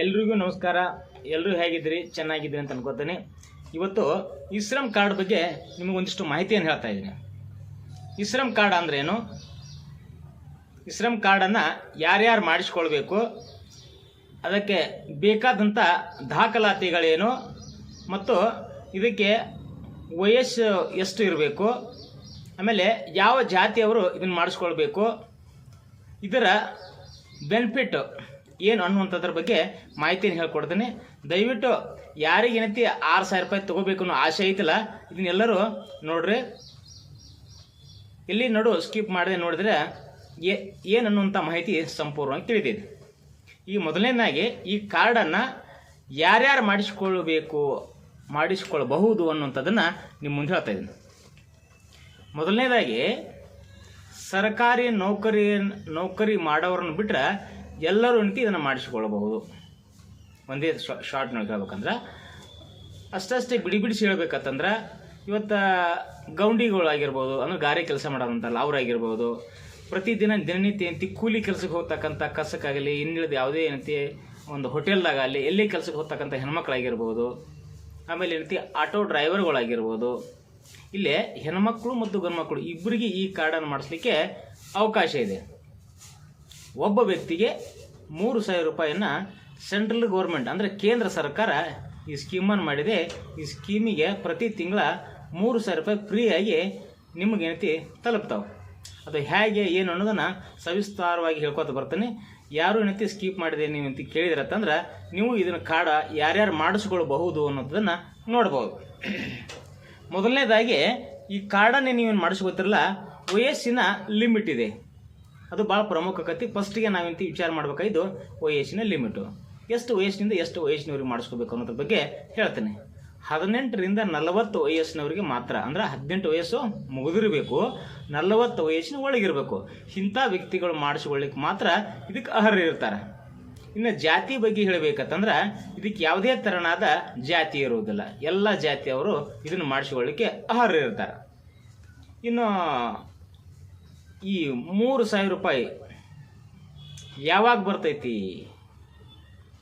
ಎಲ್ರಿಗೂ ನಮಸ್ಕಾರ. ಎಲ್ಲರೂ ಹೇಗಿದ್ದೀರಿ? ಚೆನ್ನಾಗಿದ್ದೀರಿ ಅಂತ ಅನ್ಕೋತೀನಿ. ಇವತ್ತು ಇಸ್ರಮ್ ಕಾರ್ಡ್ ಬಗ್ಗೆ ನಿಮಗೆ ಒಂದಿಷ್ಟು ಮಾಹಿತಿಯನ್ನು ಹೇಳ್ತಾ ಇದ್ದೀನಿ. ಇಸ್ರಮ್ ಕಾರ್ಡ್ ಅಂದ್ರೇನು ಏನು? ಇಶ್ರಮ್ ಕಾರ್ಡನ್ನು ಯಾರ್ಯಾರು ಮಾಡಿಸ್ಕೊಳ್ಬೇಕು? ಅದಕ್ಕೆ ಬೇಕಾದಂಥ ದಾಖಲಾತಿಗಳೇನು? ಮತ್ತು ಇದಕ್ಕೆ ವಯಸ್ಸು ಎಷ್ಟು ಇರಬೇಕು? ಆಮೇಲೆ ಯಾವ ಜಾತಿಯವರು ಇದನ್ನು ಮಾಡಿಸ್ಕೊಳ್ಬೇಕು? ಇದರ ಬೆನಿಫಿಟ್ ಏನು ಅನ್ನುವಂಥದ್ರ ಬಗ್ಗೆ ಮಾಹಿತಿಯನ್ನು ಹೇಳ್ಕೊಡ್ತೀನಿ. ದಯವಿಟ್ಟು ಯಾರಿಗೇನೈತಿ ಆರು ಸಾವಿರ ರೂಪಾಯಿ ತೊಗೋಬೇಕು ಅನ್ನೋ ಆಸೆ ಐತಿಲ್ಲ, ಇದನ್ನೆಲ್ಲರೂ ನೋಡ್ರಿ. ಇಲ್ಲಿ ನೋಡು ಸ್ಕಿಪ್ ಮಾಡದೆ ನೋಡಿದ್ರೆ ಏ ಏನು ಅನ್ನುವಂಥ ಮಾಹಿತಿ ಸಂಪೂರ್ಣವಾಗಿ ತಿಳಿದಿದೆ ಈ ಮೊದಲನೇದಾಗಿ, ಈ ಕಾರ್ಡನ್ನು ಯಾರ್ಯಾರು ಮಾಡಿಸ್ಕೊಳ್ಬೇಕು, ಮಾಡಿಸ್ಕೊಳ್ಬಹುದು ಅನ್ನುವಂಥದ್ದನ್ನು ನಿಮ್ಮ ಮುಂದೆ ಹೇಳ್ತಾ ಇದ್ದೀನಿ. ಮೊದಲನೇದಾಗಿ, ಸರ್ಕಾರಿ ನೌಕರಿ ನೌಕರಿ ಮಾಡೋರನ್ನು ಬಿಟ್ಟರೆ ಎಲ್ಲರೂ ನಿಂತು ಇದನ್ನು ಮಾಡಿಸಿಕೊಳ್ಳಬಹುದು. ಒಂದೇ ಶಾರ್ಟ್ನೊಳಗೆ ಹೇಳ್ಬೇಕಂದ್ರೆ ಅಷ್ಟಷ್ಟೇ ಬಿಡಿ ಬಿಡಿಸಿ ಹೇಳ್ಬೇಕಂತಂದ್ರೆ, ಇವತ್ತು ಗೌಂಡಿಗಳಾಗಿರ್ಬೋದು ಅಂದ್ರೆ ಗಾರೆ ಕೆಲಸ ಮಾಡೋದಂತಲ್ಲ, ಅವರಾಗಿರ್ಬೋದು, ಪ್ರತಿದಿನ ದಿನನಿತ್ಯ ಏನಂತಿ ಕೂಲಿ ಕೆಲಸಕ್ಕೆ ಹೋಗ್ತಕ್ಕಂಥ ಕಸಕ್ಕಾಗಲಿ ಇನ್ನಿಳಿದ ಯಾವುದೇ ಏನಂತಿ ಒಂದು ಹೋಟೆಲ್ದಾಗಲಿ ಎಲ್ಲಿ ಕೆಲಸಕ್ಕೆ ಹೋಗ್ತಕ್ಕಂಥ ಹೆಣ್ಮಕ್ಳಾಗಿರ್ಬೋದು, ಆಮೇಲೆ ಏನಂತಿ ಆಟೋ ಡ್ರೈವರ್ಗಳಾಗಿರ್ಬೋದು, ಇಲ್ಲೇ ಹೆಣ್ಮಕ್ಳು ಮತ್ತು ಗಂಡ್ಮಕ್ಳು ಇಬ್ಬರಿಗೆ ಈ ಕಾರ್ಡನ್ನು ಮಾಡಿಸ್ಲಿಕ್ಕೆ ಅವಕಾಶ ಇದೆ. ಒಬ್ಬ ವ್ಯಕ್ತಿಗೆ ಮೂರು ಸಾವಿರ ರೂಪಾಯಿಯನ್ನು ಸೆಂಟ್ರಲ್ ಗೌರ್ಮೆಂಟ್, ಅಂದರೆ ಕೇಂದ್ರ ಸರ್ಕಾರ ಈ ಸ್ಕೀಮನ್ನು ಮಾಡಿದೆ. ಈ ಸ್ಕೀಮಿಗೆ ಪ್ರತಿ ತಿಂಗಳ ಮೂರು ಸಾವಿರ ರೂಪಾಯಿ ಫ್ರೀಯಾಗಿ ನಿಮಗೆ ಏನತಿ ತಲುಪ್ತಾವೆ. ಅದು ಹೇಗೆ, ಏನು ಅನ್ನೋದನ್ನು ಸವಿಸ್ತಾರವಾಗಿ ಹೇಳ್ಕೊತ ಬರ್ತೀನಿ. ಯಾರು ಏನೈತಿ ಸ್ಕೀಪ್ ಮಾಡಿದೆ ನೀವು ಅಂತ ಕೇಳಿದಿರತ್ತಂದ್ರೆ, ನೀವು ಇದನ್ನು ಕಾರ್ಡ ಯಾರ್ಯಾರು ಮಾಡಿಸ್ಕೊಳ್ಬಹುದು ಅನ್ನೋದನ್ನು ನೋಡ್ಬೋದು. ಮೊದಲನೇದಾಗಿ, ಈ ಕಾರ್ಡನ್ನೇ ನೀವೇನು ಮಾಡಿಸ್ಕೊತಿರಲ್ಲ, ವಯಸ್ಸಿನ ಲಿಮಿಟ್ ಇದೆ. ಅದು ಭಾಳ ಪ್ರಮುಖ ಕತಿ ಫಸ್ಟಿಗೆ ನಾವೆಂತ ವಿಚಾರ ಮಾಡಬೇಕಾಯ್ದು ವಯಸ್ಸಿನ ಲಿಮಿಟು ಎಷ್ಟು ವಯಸ್ಸಿನಿಂದ ಎಷ್ಟು ವಯಸ್ಸಿನವ್ರಿಗೆ ಮಾಡಿಸ್ಕೋಬೇಕು ಅನ್ನೋದ್ರ ಬಗ್ಗೆ ಹೇಳ್ತೇನೆ. ಹದಿನೆಂಟರಿಂದ ನಲವತ್ತು ವಯಸ್ಸಿನವರಿಗೆ ಮಾತ್ರ, ಅಂದ್ರೆ ಹದಿನೆಂಟು ವಯಸ್ಸು ಮುಗಿದಿರಬೇಕು, ನಲವತ್ತು ವಯಸ್ಸಿನ ಒಳಗಿರಬೇಕು. ಇಂಥ ವ್ಯಕ್ತಿಗಳು ಮಾಡಿಸ್ಕೊಳ್ಳಿಕ್ಕೆ ಮಾತ್ರ ಇದಕ್ಕೆ ಅರ್ಹರು ಇರ್ತಾರೆ. ಇನ್ನು ಜಾತಿ ಬಗ್ಗೆ ಹೇಳಬೇಕಂತಂದ್ರೆ ಇದಕ್ಕೆ ಯಾವುದೇ ತೆರನಾದ ಜಾತಿ ಇರುವುದಿಲ್ಲ. ಎಲ್ಲ ಜಾತಿಯವರು ಇದನ್ನು ಮಾಡಿಸ್ಕೊಳ್ಳಿಕ್ಕೆ ಅರ್ಹರು ಇರ್ತಾರೆ. ಇನ್ನು ಈ ಮೂರು ಸಾವಿರ ರೂಪಾಯಿ ಯಾವಾಗ ಬರ್ತೈತಿ?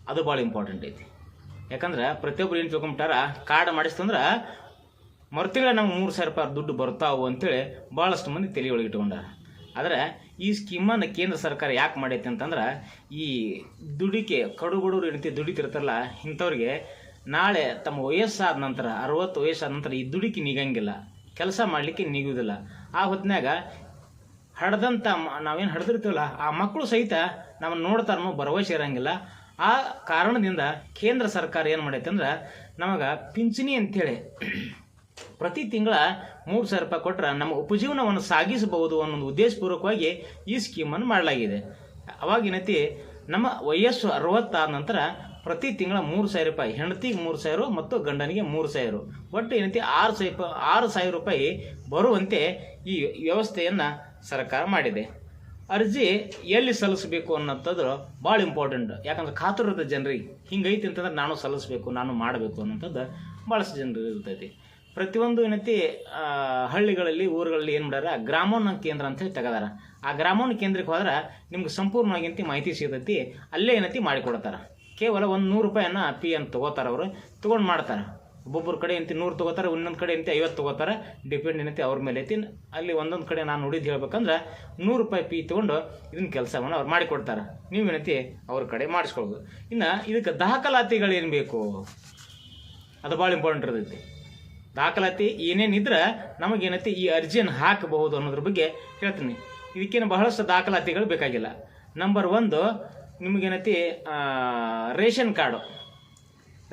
ಅದು ಭಾಳ ಇಂಪಾರ್ಟೆಂಟ್ ಐತಿ. ಯಾಕಂದ್ರೆ ಪ್ರತಿಯೊಬ್ರು ಏನು ತಿಳ್ಕೊಂಬಿಟ್ಟಾರ ಕಾರ್ಡ್ ಮಾಡಿಸ್ತಂದ್ರೆ ಮರ್ತಿಗಳ ನಮ್ಗೆ ಮೂರು ಸಾವಿರ ರೂಪಾಯಿ ದುಡ್ಡು ಬರ್ತಾವು ಅಂತೇಳಿ ಭಾಳಷ್ಟು ಮಂದಿ ತಲೆ ಒಳಗೆ ಇಟ್ಕೊಂಡಾರ. ಆದರೆ ಈ ಸ್ಕೀಮನ್ನು ಕೇಂದ್ರ ಸರ್ಕಾರ ಯಾಕೆ ಮಾಡೈತೆ ಅಂತಂದ್ರೆ, ಈ ದುಡಿಕೆ ಕಡುಗಡೂರು ಏನಂತ ದುಡಿತಿರ್ತಾರಲ್ಲ, ಇಂಥವ್ರಿಗೆ ನಾಳೆ ತಮ್ಮ ವಯಸ್ಸಾದ ನಂತರ, ಅರವತ್ತು ವಯಸ್ಸಾದ ನಂತರ ಈ ದುಡಿಕೆ ನಿಗಂಗಿಲ್ಲ. ಕೆಲಸ ಮಾಡಲಿಕ್ಕೆ ನಿಗುವುದಿಲ್ಲ ಆ ಹೊತ್ತಿನಾಗ ಹಡ್ದಂಥ ನಾವೇನು ಹಡ್ದಿರ್ತೀವಲ್ಲ, ಆ ಮಕ್ಕಳು ಸಹಿತ ನಮ್ಮನ್ನು ನೋಡ್ತಾರ ಅನ್ನೋ ಭರವಸೆ ಇರೋಂಗಿಲ್ಲ. ಆ ಕಾರಣದಿಂದ ಕೇಂದ್ರ ಸರ್ಕಾರ ಏನು ಮಾಡೈತೆ ಅಂದ್ರೆ, ನಮಗೆ ಪಿಂಚಣಿ ಅಂಥೇಳಿ ಪ್ರತಿ ತಿಂಗಳ ಮೂರು ಸಾವಿರ ರೂಪಾಯಿ ಕೊಟ್ಟರೆ ನಮ್ಮ ಉಪಜೀವನವನ್ನು ಸಾಗಿಸಬಹುದು ಅನ್ನೋ ಉದ್ದೇಶಪೂರ್ವಕವಾಗಿ ಈ ಸ್ಕೀಮನ್ನು ಮಾಡಲಾಗಿದೆ. ಅವಾಗ ಏನೈತಿ, ನಮ್ಮ ವಯಸ್ಸು ಅರವತ್ತಾದ ನಂತರ ಪ್ರತಿ ತಿಂಗಳ ಮೂರು ಸಾವಿರ ರೂಪಾಯಿ, ಹೆಂಡತಿಗೆ ಮೂರು ಸಾವಿರ ಮತ್ತು ಗಂಡನಿಗೆ ಮೂರು ಸಾವಿರ. ಒಟ್ಟು ಏನೈತಿ, ಆರು ಸಾವಿರ ಆರು ಸಾವಿರ ರೂಪಾಯಿ ಬರುವಂತೆ ಈ ವ್ಯವಸ್ಥೆಯನ್ನು ಸರ್ಕಾರ ಮಾಡಿದೆ. ಅರ್ಜಿ ಎಲ್ಲಿ ಸಲ್ಲಿಸಬೇಕು ಅನ್ನೋಂಥದ್ದು ಭಾಳ ಇಂಪಾರ್ಟೆಂಟ್ ಯಾಕಂದ್ರೆ ಕಾತುರದ ಜನರಿಗೆ ಹಿಂಗೈತಿ ಅಂತಂದ್ರೆ ನಾನು ಸಲ್ಲಿಸಬೇಕು, ನಾನು ಮಾಡಬೇಕು ಅನ್ನೋಂಥದ್ದು ಭಾಳಷ್ಟು ಜನರು ಇರ್ತೈತಿ. ಪ್ರತಿಯೊಂದು ಏನೈತಿ ಹಳ್ಳಿಗಳಲ್ಲಿ, ಊರುಗಳಲ್ಲಿ ಏನು ಮಾಡ್ಯಾರ, ಗ್ರಾಮೋನ್ನ ಕೇಂದ್ರ ಅಂತ ಹೇಳಿ ತೆಗದಾರ. ಆ ಗ್ರಾಮೋನ್ನ ಕೇಂದ್ರಕ್ಕೆ ಹೋದ್ರೆ ನಿಮ್ಗೆ ಸಂಪೂರ್ಣವಾಗಿ ಮಾಹಿತಿ ಸಿಗ್ತೈತಿ, ಅಲ್ಲೇ ಏನೈತಿ ಮಾಡಿಕೊಡ್ತಾರೆ. ಕೇವಲ ಒಂದು ನೂರು ರೂಪಾಯಿಯನ್ನು ಪಿ ಅಂತ ತೊಗೋತಾರೆ ಅವರು, ತೊಗೊಂಡು ಮಾಡ್ತಾರೆ. ಒಬ್ಬೊಬ್ಬರ ಕಡೆ ಎಂತಿ ನೂರು ತೊಗೋತಾರೆ, ಇನ್ನೊಂದು ಕಡೆ ಎಂತಿ ಐವತ್ತು ತೊಗೋತಾರೆ ಡಿಪೆಂಡ್ ಏನೈತಿ ಅವ್ರ ಮೇಲೆ ಐತಿ. ಅಲ್ಲಿ ಒಂದೊಂದು ಕಡೆ ನಾನು ನೋಡಿದ್ದು ಹೇಳ್ಬೇಕಂದ್ರೆ ನೂರು ರೂಪಾಯಿ ಪಿ ತೊಗೊಂಡು ಇದನ್ನ ಕೆಲಸವನ್ನು ಅವ್ರು ಮಾಡಿಕೊಡ್ತಾರೆ. ನೀವು ಏನೈತಿ ಅವ್ರ ಕಡೆ ಮಾಡಿಸ್ಕೊಳ್ಬೋದು ಇನ್ನು ಇದಕ್ಕೆ ದಾಖಲಾತಿಗಳು ಏನು ಬೇಕು? ಅದು ಭಾಳ ಇಂಪಾರ್ಟೆಂಟ್ ಇರ್ತೈತಿ. ದಾಖಲಾತಿ ಏನೇನಿದ್ರೆ ನಮಗೇನೈತಿ ಈ ಅರ್ಜಿಯನ್ನು ಹಾಕಬಹುದು ಅನ್ನೋದ್ರ ಬಗ್ಗೆ ಹೇಳ್ತೀನಿ. ಇದಕ್ಕೇನು ಬಹಳಷ್ಟು ದಾಖಲಾತಿಗಳು ಬೇಕಾಗಿಲ್ಲ. ನಂಬರ್ ಒಂದು ನಿಮಗೇನೈತಿ ration card.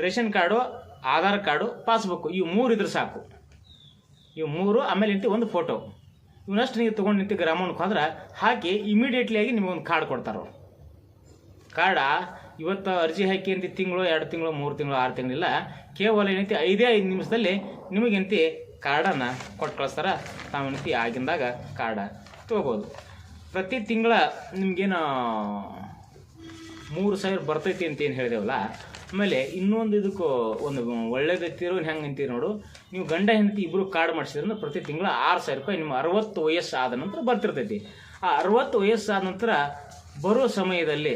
Ration card Aadhaar card passbook ಇವು ಮೂರು ಇದ್ರೆ ಸಾಕು. ಇವು ಮೂರು, ಆಮೇಲೆ ನಿಂತು ಒಂದು ಫೋಟೋ ಇವನಷ್ಟು ನೀವು ತೊಗೊಂಡು ನಿಂತು ಗ್ರಾಮಕ್ಕೆ ಹೋದ್ರೆ ಹಾಕಿ ಇಮಿಡಿಯೇಟ್ಲಿ ಆಗಿ ನಿಮಗೊಂದು ಕಾರ್ಡ್ ಕೊಡ್ತಾರೆ ಕಾರ್ಡಾ ಕಾರ್ಡ ಇವತ್ತು ಅರ್ಜಿ ಹಾಕಿ ಅಂತ ತಿಂಗಳು, ಎರಡು ತಿಂಗಳು, ಮೂರು ತಿಂಗಳು, ಆರು ತಿಂಗಳಿಲ್ಲ ಕೇವಲ ಏನೈತಿ ಐದೇ ಐದು ನಿಮಿಷದಲ್ಲಿ ನಿಮಗೇನೈತಿ ಕಾರ್ಡನ್ನು ಕೊಟ್ಟು ಕಳಿಸ್ತಾರ. ತಾವೇನೈತಿ ಆಗಿಂದಾಗ ಕಾರ್ಡ ತೊಗೋಬೋದು. ಪ್ರತಿ ತಿಂಗಳ ನಿಮಗೇನು ಮೂರು ಸಾವಿರ ಬರ್ತೈತಿ ಅಂತ ಏನು ಹೇಳಿದೆವಲ್ಲ ಆಮೇಲೆ ಇನ್ನೊಂದು ಇದಕ್ಕೂ ಒಂದು ಒಳ್ಳೇದೈತಿರೋ ಹೆಂಗೆ ಅಂತೀರಿ ನೋಡು, ನೀವು ಗಂಡ ಹೆಂಡತಿ ಇಬ್ಬರು ಕಾರ್ಡ್ ಮಾಡಿಸಿದ್ರೆ ಪ್ರತಿ ತಿಂಗಳ ಆರು ಸಾವಿರ ರೂಪಾಯಿ ನಿಮ್ಮ ಅರವತ್ತು ವಯಸ್ಸು ಆದ ನಂತರ ಬರ್ತಿರ್ತೈತಿ. ಆ ಅರವತ್ತು ವಯಸ್ಸು ಆದ ನಂತರ ಬರೋ ಸಮಯದಲ್ಲಿ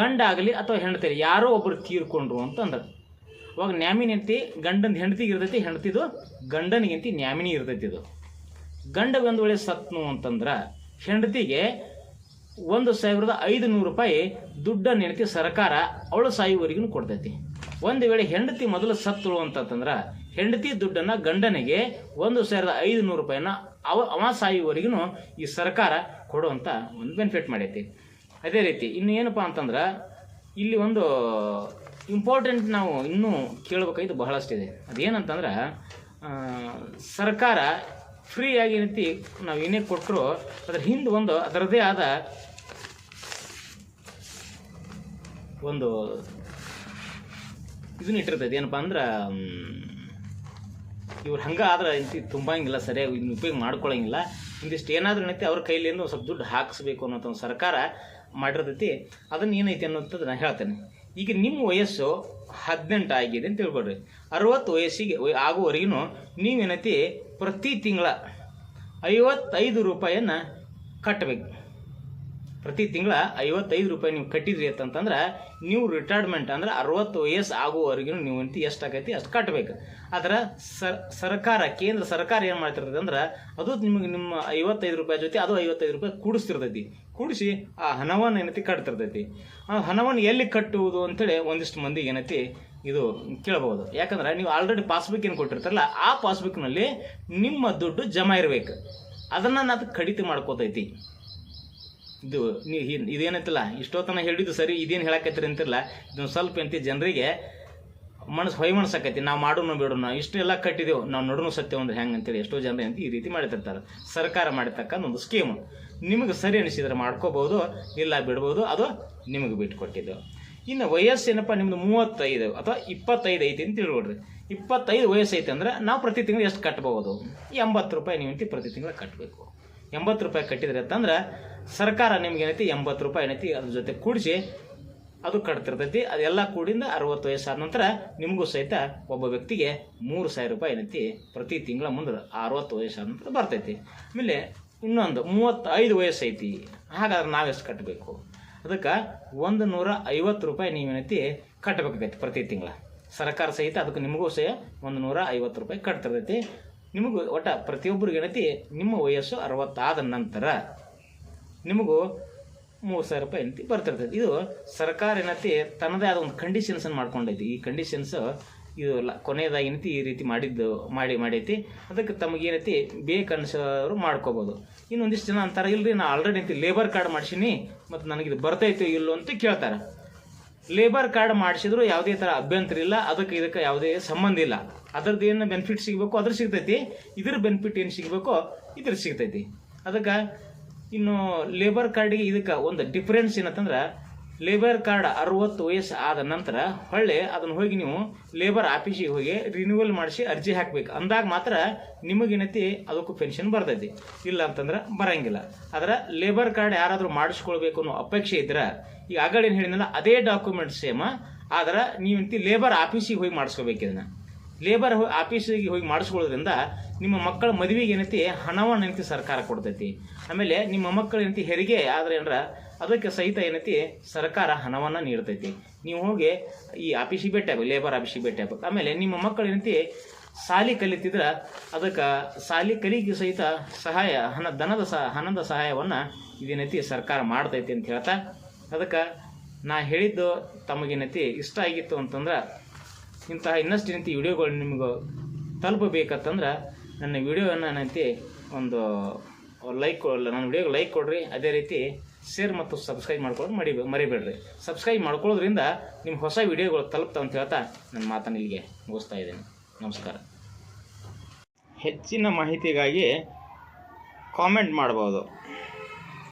ಗಂಡ ಆಗಲಿ ಅಥವಾ ಹೆಂಡತಿ ಯಾರೋ ಒಬ್ಬರು ತೀರ್ಕೊಂಡ್ರು ಅಂತಂದ್ರೆ ಅವಾಗ ನ್ಯಾಮಿನಿ ಹೆಂಡತಿ ಗಂಡನ ಹೆಂಡತಿಗೆ ಇರ್ತೈತಿ, ಹೆಂಡತಿದು ಗಂಡನಿಗಿಂತ ನ್ಯಾಮಿನಿ ಇರ್ತೈತಿ ಇದು. ಗಂಡ ಒಂದು ಸತ್ನು ಅಂತಂದ್ರೆ ಹೆಂಡತಿಗೆ ಒಂದು ಸಾವಿರದ ಐದು ನೂರು ರೂಪಾಯಿ ದುಡ್ಡನ್ನು ಹೆಂಡತಿ ಸರ್ಕಾರ ಅವಳು ಸಾಯುವವರೆಗೂ ಕೊಡ್ತೈತಿ. ಒಂದು ವೇಳೆ ಹೆಂಡತಿ ಮೊದಲು ಸತ್ತಳು ಅಂತಂದ್ರೆ ಹೆಂಡತಿ ದುಡ್ಡನ್ನು ಗಂಡನಿಗೆ ಒಂದು ಸಾವಿರದ ಐದು ನೂರು ರೂಪಾಯಿನ ಅವ ಅವ ಈ ಸರ್ಕಾರ ಕೊಡುವಂಥ ಒಂದು ಬೆನಿಫಿಟ್ ಮಾಡೈತಿ. ಅದೇ ರೀತಿ ಇನ್ನು ಏನಪ್ಪ ಅಂತಂದ್ರೆ ಇಲ್ಲಿ ಒಂದು ಇಂಪಾರ್ಟೆಂಟ್ ನಾವು ಇನ್ನೂ ಕೇಳಬೇಕಾಗಿದ್ದು ಬಹಳಷ್ಟಿದೆ. ಅದೇನಂತಂದ್ರೆ ಸರ್ಕಾರ ಫ್ರೀಯಾಗಿ ಏನೈತಿ, ನಾವು ಏನೇ ಕೊಟ್ಟರು ಅದ್ರ ಹಿಂದೆ ಒಂದು ಅದರದೇ ಆದ ಒಂದು ಇದನ್ನ ಇಟ್ಟಿರ್ತೈತಿ. ಏನಪ್ಪ ಅಂದ್ರೆ ಇವ್ರು ಹಂಗೆ ಆದ್ರೆ ಇಂತಿ ತುಂಬಂಗಿಲ್ಲ, ಸರಿಯಾಗಿ ಇದನ್ನ ಉಪಯೋಗ ಮಾಡ್ಕೊಳ್ಳೋಂಗಿಲ್ಲ ಇಂದಿಷ್ಟು ಏನಾದರೂ ಏನೈತಿ, ಅವ್ರ ಕೈಲಿಂದ ಒಂದು ಸ್ವಲ್ಪ ದುಡ್ಡು ಹಾಕಿಸ್ಬೇಕು ಅನ್ನೋಂಥ ಒಂದು ಸರ್ಕಾರ ಮಾಡಿರ್ತೈತಿ. ಅದನ್ನ ಏನೈತಿ ಅನ್ನೋಂಥದ್ದು ನಾನು ಹೇಳ್ತೇನೆ. ಈಗ ನಿಮ್ಮ ವಯಸ್ಸು ಹದಿನೆಂಟು ಆಗಿದೆ ಅಂತ ತಿಳ್ಕೊಡ್ರಿ ಅರವತ್ತು ವಯಸ್ಸಿಗೆ, ವಯ- ಆಗುವವರೆಗೂ ನೀವೇನೈತಿ ಪ್ರತಿ ತಿಂಗಳ ಐವತ್ತೈದು ರೂಪಾಯಿಯನ್ನು ಕಟ್ಟಬೇಕು ಪ್ರತಿ ತಿಂಗಳ ಐವತ್ತೈದು ರೂಪಾಯಿ ನೀವು ಕಟ್ಟಿದ್ರಿ ಅಂತಂತಂದ್ರೆ ನೀವು ರಿಟೈರ್ಮೆಂಟ್ ಅಂದ್ರೆ ಅರವತ್ತು ವಯಸ್ಸು ಆಗುವವರೆಗೂ ನೀವು ಅಂತ ಎಷ್ಟು ಆಗೈತಿ ಅಷ್ಟು ಕಟ್ಟಬೇಕು ಆದ್ರೆ ಸರ್, ಸರ್ಕಾರ, ಕೇಂದ್ರ ಸರ್ಕಾರ ಏನು ಮಾಡ್ತಿರ್ತದೆ ಅಂದ್ರೆ ಅದು ನಿಮಗೆ ನಿಮ್ಮ ಐವತ್ತೈದು ರೂಪಾಯಿ ಜೊತೆ ಅದು ಐವತ್ತೈದು ರೂಪಾಯಿ ಕೂಡಿಸ್ತಿರ್ತೈತಿ. ಕೂಡಿಸಿ ಆ ಹಣವನ್ನು ಏನೈತಿ ಕಟ್ತಿರ್ತೈತಿ. ಆ ಹಣವನ್ನು ಎಲ್ಲಿ ಕಟ್ಟುವುದು ಅಂತೇಳಿ ಒಂದಿಷ್ಟು ಮಂದಿಗೆ ಏನೈತಿ ಇದು ಕೇಳಬಹುದು. ಯಾಕಂದ್ರೆ ನೀವು ಆಲ್ರೆಡಿ ಪಾಸ್ಬುಕ್ ಏನು ಕೊಟ್ಟಿರ್ತಾರಲ್ಲ, ಆ ಪಾಸ್ಬುಕ್ನಲ್ಲಿ ನಿಮ್ಮ ದುಡ್ಡು ಜಮಾ ಇರಬೇಕು. ಅದನ್ನು ಅದು ಕಡಿತ ಮಾಡ್ಕೋತೈತಿ. ಇದು ನೀವು ಇದೇನೈತಲ್ಲ, ಇಷ್ಟೊತ್ತನ ಹೇಳಿದ್ದು ಸರಿ, ಇದೇನು ಹೇಳಕತ್ತೀರಿ ಅಂತಿರಲ್ಲ ಇದೊಂದು ಸ್ವಲ್ಪ ಎಂತ ಜನರಿಗೆ ಮನಸ್ಸು ಹೊಯ್ ಮನಸ್ಸಾಕೈತಿ. ನಾವು ಮಾಡೋಣ ಬಿಡೋಣ ಇಷ್ಟೆಲ್ಲ ಕಟ್ಟಿದೆವು, ನಾವು ನೋಡೋಣ ಸತ್ಯ ಅಂದ್ರೆ ಹೆಂಗೆ ಅಂತೇಳಿ ಎಷ್ಟೋ ಜನ ಅಂತ ಈ ರೀತಿ ಮಾಡ್ತಿರ್ತಾರೆ ಸರ್ಕಾರ ಮಾಡಿರ್ತಕ್ಕಂಥ ಒಂದು ಸ್ಕೀಮು ನಿಮಗೆ ಸರಿ ಅನಿಸಿದ್ರೆ ಮಾಡ್ಕೋಬಹುದು, ಇಲ್ಲ ಬಿಡ್ಬೋದು, ಅದು ನಿಮಗೆ ಬಿಟ್ಕೊಟ್ಟಿದ್ದು. ಇನ್ನು ವಯಸ್ಸು ಏನಪ್ಪ, ನಿಮ್ದು ಮೂವತ್ತೈದು ಅಥವಾ ಇಪ್ಪತ್ತೈದು ಐತಿ ಅಂತ ತಿಳ್ಕೊಡ್ರಿ ಇಪ್ಪತ್ತೈದು ವಯಸ್ಸು ಐತೆ ಅಂದ್ರೆ ನಾವು ಪ್ರತಿ ತಿಂಗಳು ಎಷ್ಟು ಕಟ್ಬೋದು ಎಂಬತ್ತು ರೂಪಾಯಿ ನೀವಂತಿ ಪ್ರತಿ ತಿಂಗಳು ಕಟ್ಟಬೇಕು ಎಂಬತ್ತು ರೂಪಾಯಿ ಕಟ್ಟಿದ್ರೆ ಅಂತಂದ್ರೆ ಸರ್ಕಾರ ನಿಮ್ಗೆ ಏನೈತಿ, ಎಂಬತ್ತು ರೂಪಾಯಿ ಏನೈತಿ, ಅದ್ರ ಜೊತೆ ಕೂಡಿಸಿ ಅದು ಕಟ್ತಿರ್ತೈತಿ. ಅದೆಲ್ಲ ಕೂಡಿಂದ ಅರವತ್ತು ವಯಸ್ಸಾದ ನಂತರ ನಿಮಗೂ ಸಹಿತ ಒಬ್ಬ ವ್ಯಕ್ತಿಗೆ ಮೂರು ಸಾವಿರ ರೂಪಾಯಿ ಏನೈತಿ ಪ್ರತಿ ತಿಂಗಳ ಮುಂದೆ ಅರವತ್ತು ವಯಸ್ಸಾದ ನಂತರ ಬರ್ತೈತಿ. ಆಮೇಲೆ ಇನ್ನೊಂದು ಮೂವತ್ತೈದು ವಯಸ್ಸು ಐತಿ ಹಾಗಾದ್ರೆ ನಾವೆಷ್ಟು ಕಟ್ಟಬೇಕು ಅದಕ್ಕೆ ಒಂದು ನೂರ ಐವತ್ತು ರೂಪಾಯಿ ನೀವೇನೈತಿ ಕಟ್ಟಬೇಕಾಗೈತಿ ಪ್ರತಿ ತಿಂಗಳ. ಸರ್ಕಾರ ಸಹಿತ ಅದಕ್ಕೆ ನಿಮಗೂ ಸಹ ಒಂದು ನೂರ ಐವತ್ತು ರೂಪಾಯಿ ಕಟ್ತಿರ್ತೈತಿ. ನಿಮಗೂ ಒಟ್ಟ ಪ್ರತಿಯೊಬ್ಬರಿಗೆ ಏನೈತಿ ನಿಮ್ಮ ವಯಸ್ಸು ಅರವತ್ತಾದ ನಂತರ ನಿಮಗೂ ಮೂರು ಸಾವಿರ ರೂಪಾಯಿ ಏನೈತಿ ಬರ್ತಿರ್ತೈತಿ. ಇದು ಸರ್ಕಾರ ಏನೈತಿ ತನ್ನದೇ ಆದ ಒಂದು ಕಂಡೀಷನ್ಸನ್ನು ಮಾಡ್ಕೊಂಡೈತಿ. ಈ ಕಂಡೀಷನ್ಸ್ ಇದು ಲ- ಕೊನೆಯದಾಗಿ ಏನೈತಿ ಈ ರೀತಿ ಮಾಡಿದ್ದು, ಮಾಡಿ ಮಾಡೈತಿ. ಅದಕ್ಕೆ ತಮಗೇನೈತಿ ಬೇಕನ್ಸೋರು ಮಾಡ್ಕೋಬೋದು. ಇನ್ನೊಂದಿಷ್ಟು ಜನ ಅಂತಾರೆ ಇಲ್ಲರಿ ನಾನು ಆಲ್ರೆಡಿ ಐತಿ ಲೇಬರ್ ಕಾರ್ಡ್ ಮಾಡ್ಸೀನಿ ಮತ್ತು ನನಗಿದು ಬರ್ತೈತೋ ಇಲ್ಲೋ ಅಂತ ಕೇಳ್ತಾರೆ. ಲೇಬರ್ ಕಾರ್ಡ್ ಮಾಡಿಸಿದ್ರು ಯಾವುದೇ ಥರ ಅಭ್ಯಂತರ ಇಲ್ಲ, ಅದಕ್ಕೆ ಇದಕ್ಕೆ ಯಾವುದೇ ಸಂಬಂಧ ಇಲ್ಲ. ಅದ್ರದ್ದು ಏನು ಬೆನಿಫಿಟ್ ಸಿಗಬೇಕು, ಅದ್ರ ಸಿಗ್ತೈತಿ. ಇದ್ರ ಬೆನಿಫಿಟ್ ಏನು ಸಿಗಬೇಕು, ಇದ್ರ ಸಿಗ್ತೈತಿ. ಅದಕ್ಕೆ ಇನ್ನು ಲೇಬರ್ ಕಾರ್ಡಿಗೆ ಇದಕ್ಕೆ ಒಂದು ಡಿಫ್ರೆನ್ಸ್ ಏನಂತಂದ್ರೆ ಲೇಬರ್ ಕಾರ್ಡ್ ಅರುವತ್ತು ವಯಸ್ಸು ಆದ ನಂತರ ಹೊಳ್ಳೆ ಅದನ್ನು ಹೋಗಿ ನೀವು ಲೇಬರ್ ಆಫೀಸಿಗೆ ಹೋಗಿ ರಿನ್ಯೂವಲ್ ಮಾಡಿಸಿ ಅರ್ಜಿ ಹಾಕ್ಬೇಕು. ಅಂದಾಗ ಮಾತ್ರ ನಿಮಗೇನೈತಿ ಅದಕ್ಕೂ ಪೆನ್ಷನ್ ಬರ್ತೈತಿ. ಇಲ್ಲ ಅಂತಂದ್ರೆ ಬರಂಗಿಲ್ಲ. ಆದ್ರೆ ಲೇಬರ್ ಕಾರ್ಡ್ ಯಾರಾದರೂ ಮಾಡಿಸ್ಕೊಳ್ಬೇಕು ಅನ್ನೋ ಅಪೇಕ್ಷೆ ಇದ್ರೆ, ಈಗ ಆಗಡೆ ಏನು ಹೇಳಿದ್ನಲ್ಲ, ಅದೇ ಡಾಕ್ಯುಮೆಂಟ್ ಸೇಮ ಆದ್ರೆ ನೀವಂತಿ ಲೇಬರ್ ಆಫೀಸಿಗೆ ಹೋಗಿ ಮಾಡಿಸ್ಕೋಬೇಕು ಇದನ್ನು. ಲೇಬರ್ ಆಫೀಸಿಗೆ ಹೋಗಿ ಮಾಡಿಸ್ಕೊಳ್ಳೋದ್ರಿಂದ ನಿಮ್ಮ ಮಕ್ಕಳ ಮದುವೆಗೆ ಏನೈತಿ ಹಣವನ್ನು ಏನೈತಿ ಸರ್ಕಾರ ಕೊಡ್ತೈತಿ. ಆಮೇಲೆ ನಿಮ್ಮ ಮಕ್ಕಳ ಏನೈತಿ ಹೆರಿಗೆ, ಆದರೆ ಏನ್ರ ಅದಕ್ಕೆ ಸಹಿತ ಏನೈತಿ, ಸರ್ಕಾರ ಹಣವನ್ನು ನೀಡ್ತೈತಿ. ನೀವು ಹೋಗಿ ಈ ಆಫೀಸಿಗೆ ಭೇಟಿ ಆಗ್ಬೇಕು ಲೇಬರ್ ಆಫೀಸಿಗೆ ಭೇಟಿ ಆಗ್ಬೇಕು. ಆಮೇಲೆ ನಿಮ್ಮ ಮಕ್ಕಳು ಏನೈತಿ, ಸಾಲಿ ಕಲಿತಿದ್ರೆ ಅದಕ್ಕೆ ಸಾಲಿ ಕಲಿಗೆ ಸಹಿತ ಸಹಾಯ, ಹಣ, ಧನದ ಸಹ, ಹಣದ ಸಹಾಯವನ್ನು ಇದೇನೈತಿ ಸರ್ಕಾರ ಮಾಡ್ತೈತಿ ಅಂತ ಹೇಳ್ತಾ, ಅದಕ್ಕೆ ನಾ ಹೇಳಿದ್ದು ತಮಗೇನೈತಿ ಇಷ್ಟ ಆಗಿತ್ತು ಅಂತಂದ್ರೆ ಇಂತಹ ಇನ್ನಷ್ಟು ಏನೈತಿ ವಿಡಿಯೋಗಳು ನಿಮಗೆ ತಲುಪಬೇಕಂತಂದ್ರೆ ನನ್ನ ವಿಡಿಯೋವನ್ನು ಏನೈತಿ ಒಂದು ಲೈಕ್ ನನ್ನ ವಿಡಿಯೋಗೆ ಲೈಕ್ ಕೊಡ್ರಿ. ಅದೇ ರೀತಿ ಶೇರ್ ಮತ್ತು ಸಬ್ಸ್ಕ್ರೈಬ್ ಮಾಡ್ಕೊಳ್ಳೋದು ಮರಿ ಮರಿಬೇಡ್ರಿ. ಸಬ್ಸ್ಕ್ರೈಬ್ ಮಾಡ್ಕೊಳ್ಳೋದ್ರಿಂದ ನಿಮ್ಮ ಹೊಸ ವಿಡಿಯೋಗಳು ತಲುಪ್ತಾವೆ ಅಂತ ಹೇಳ್ತಾ ನನ್ನ ಮಾತನ್ನು ಇಲ್ಲಿಗೆ ಮುಗಿಸ್ತಾ ಇದ್ದೇನೆ. ನಮಸ್ಕಾರ. ಹೆಚ್ಚಿನ ಮಾಹಿತಿಗಾಗಿ ಕಾಮೆಂಟ್ ಮಾಡ್ಬೋದು.